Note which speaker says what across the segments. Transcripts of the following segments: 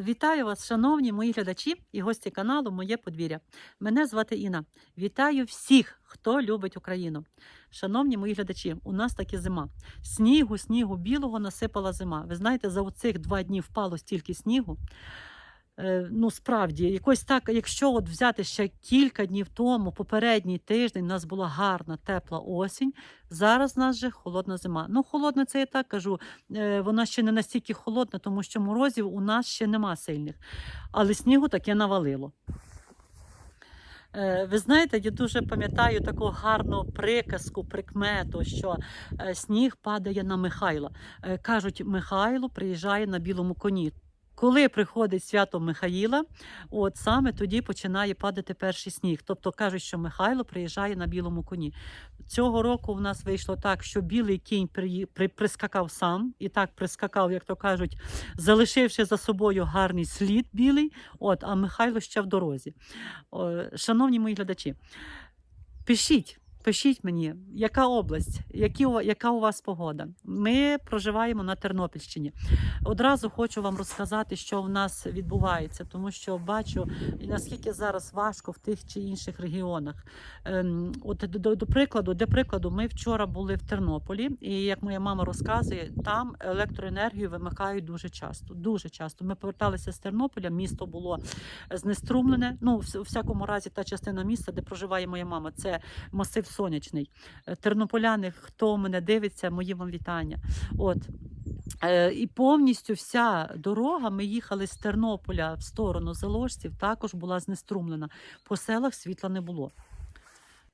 Speaker 1: Вітаю вас, шановні мої глядачі і гості каналу Моє подвір'я. Мене звати Інна. Вітаю всіх, хто любить Україну. Шановні мої глядачі, у нас таки зима. Снігу, снігу білого насипала зима. Ви знаєте, за оцих два дні впало стільки снігу. Е, Ну, справді, якось так, якщо от взяти ще кілька днів тому, попередній тиждень, у нас була гарна, тепла осінь. Зараз у нас же холодна зима. Ну, холодна, це я так кажу. е, Вона ще не настільки холодна, тому що морозів у нас ще нема сильних. Але снігу таке навалило. Е, Ви знаєте, я дуже пам'ятаю таку гарну приказку, прикмету, що сніг падає на Михайла. Кажуть, Михайло приїжджає на білому коні. Коли приходить свято Михаїла, от саме тоді починає падати перший сніг. Тобто кажуть, що Михайло приїжджає на білому коні. Цього року в нас вийшло так, що білий кінь приї- при, прискакав сам, і так прискакав, як то кажуть, залишивши за собою гарний слід білий. От, а Михайло ще в дорозі. Шановні мої глядачі, пишіть. Пишіть мені, яка область, які, яка у вас погода. Ми проживаємо на Тернопільщині. Одразу хочу вам розказати, що в нас відбувається, тому що бачу, наскільки зараз важко в тих чи інших регіонах. Ем, от до, до, прикладу, для прикладу, ми вчора були в Тернополі, і як моя мама розказує, там електроенергію вимикають дуже часто. Дуже часто. Ми поверталися з Тернополя, місто було знеструмлене. Ну, в, всякому разі, та частина міста, де проживає моя мама, це масив сонячний. Е, Тернополяни, хто мене дивиться, мої вам вітання. От. Е, І повністю вся дорога, ми їхали з Тернополя в сторону Заложців, також була знеструмлена. По селах світла не було.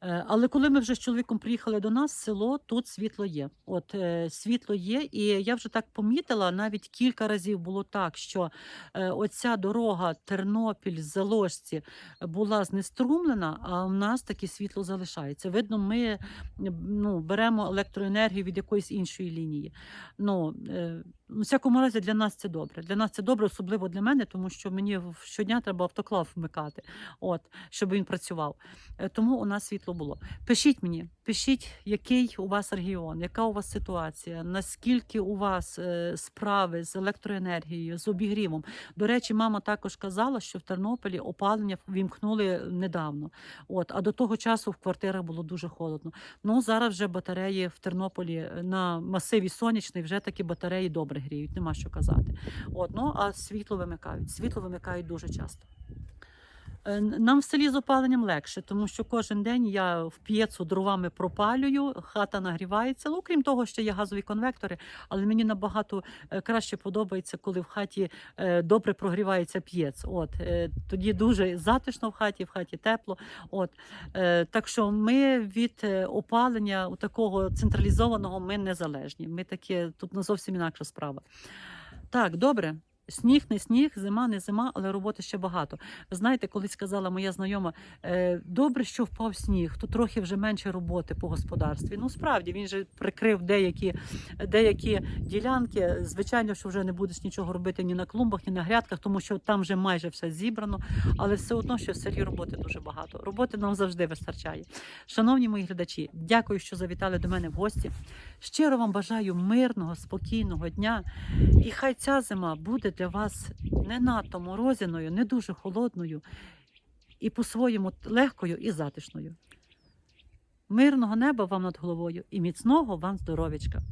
Speaker 1: Е, Але коли ми вже з чоловіком приїхали до нас, село тут світло є. От е, світло є, і я вже так помітила, навіть кілька разів було так, що е, оця дорога Тернопіль Заложці була знеструмлена, а в нас таке світло залишається. Видно, ми ну, беремо електроенергію від якоїсь іншої лінії. Ну, у всякому разі, для нас це добре. Для нас це добре, особливо для мене, тому що мені щодня треба автоклав вмикати, от, щоб він працював. Е, Тому у нас світло було. Пишіть мені, пишіть, який у вас регіон, яка у вас ситуація, наскільки у вас е, справи з електроенергією, з обігрівом. До речі, мама також казала, що в Тернополі опалення вімкнули недавно. От, а до того часу в квартирах було дуже холодно. Ну зараз вже батареї в Тернополі е, на масиві сонячний, вже такі батареї добре гріють, нема що казати. От, ну а світло вимикають. Світло вимикають дуже часто. Е, Нам в селі з опаленням легше, тому що кожен день я в п'єцу дровами пропалюю, хата нагрівається. Ну, крім того, що є газові конвектори, але мені набагато е, краще подобається, коли в хаті е, добре прогрівається п'єц. От тоді дуже затишно в хаті, в хаті тепло. От так що ми від опалення у такого централізованого ми незалежні. Ми такі тут не зовсім інакша справа. Так, добре. Сніг не сніг, зима не зима, але роботи ще багато. Знаєте, колись сказала моя знайома, е, добре, що впав сніг, то трохи вже менше роботи по господарстві. Ну справді він же прикрив деякі, деякі ділянки. Звичайно, що вже не будеш нічого робити ні на клумбах, ні на грядках, тому що там вже майже все зібрано. Але все одно, що в селі роботи дуже багато. Роботи нам завжди вистачає. Шановні мої глядачі, дякую, що завітали до мене в гості. Щиро вам бажаю мирного, спокійного дня. І хай ця зима буде для вас не надто морозяною, не дуже холодною і по-своєму легкою і затишною. Мирного неба вам над головою і міцного вам здоров'ячка.